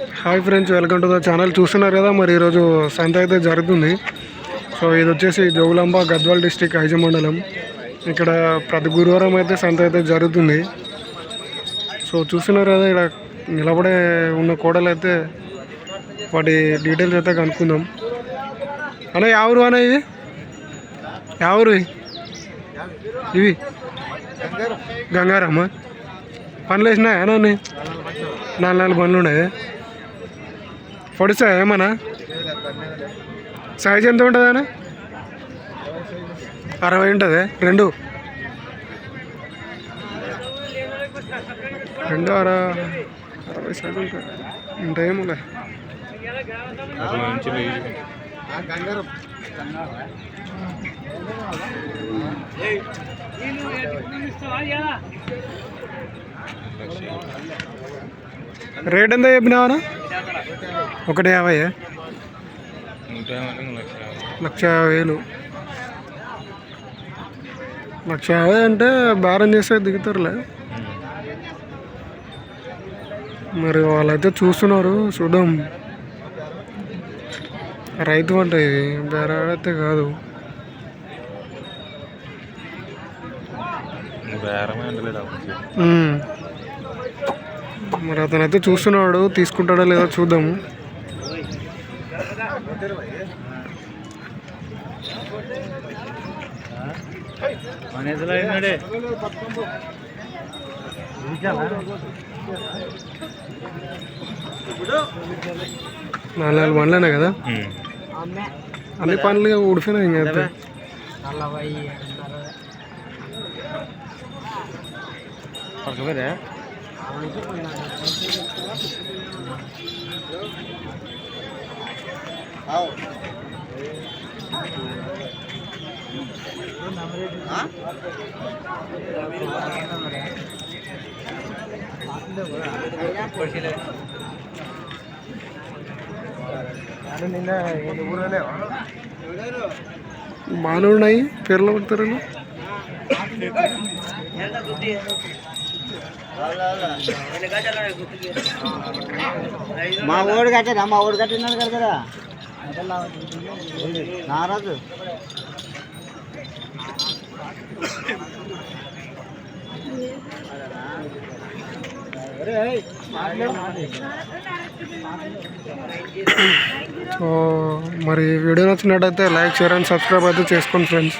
Hi friends welcome to the channel చూస్తున్నారు కదా మరి ఈరోజు సంత అయితే జరుగుతుంది. సో ఇది వచ్చేసి జోగులాంబ గద్వాల్ డిస్టిక్ ఐజ మండలం. ఇక్కడ ప్రతి గురువారం అయితే సంత అయితే జరుగుతుంది. సో చూస్తున్నారు కదా ఇక్కడ నిలబడే ఉన్న కోడలు అయితే వాటి డీటెయిల్స్ అయితే కనుక్కుందాం. అన్న ఎవరు అన్న ఇది? ఎవరు ఇవి? గంగారమ్మ పనులు వేసినాయా నాన్న నాలుగు నాలుగు పనులు ఉన్నాయి? పొడిసా ఏమన్నా? సైజ్ ఎంత ఉంటుంది అన్న? అరవై ఉంటుంది రెండు. రెండు అర అరవై సైజ్ ఉంటుంది. ఉంటాయేమోలే రేట్ ఎంత చెప్పినావనా ఒకటి యాభై లక్ష యాభై వేలు లక్ష యాభై అంటే బేరం చేస్తే దిగుతారులే. మరి వాళ్ళైతే చూస్తున్నారు చూద్దాం. రైతు అంట ఇది బేరం అయితే కాదు. ఉమ్. మరి అతనైతే చూస్తున్నాడు తీసుకుంటాడో లేదో చూద్దాము నాలుగు నాలుగు బండ్లేనే కదా? అన్ని పనులు ఊడిపోయినాయి ఇంకా అంతే. మానవుడు అయి పేర్లు పడతారు మా ఓడి కట్టేదా మా ఓడి కట్టినాడు కదా నారాజు. సో మరి వీడియో నచ్చినట్టయితే లైక్ షేర్ అండ్ సబ్స్క్రైబ్ అయితే చేసుకోండి ఫ్రెండ్స్.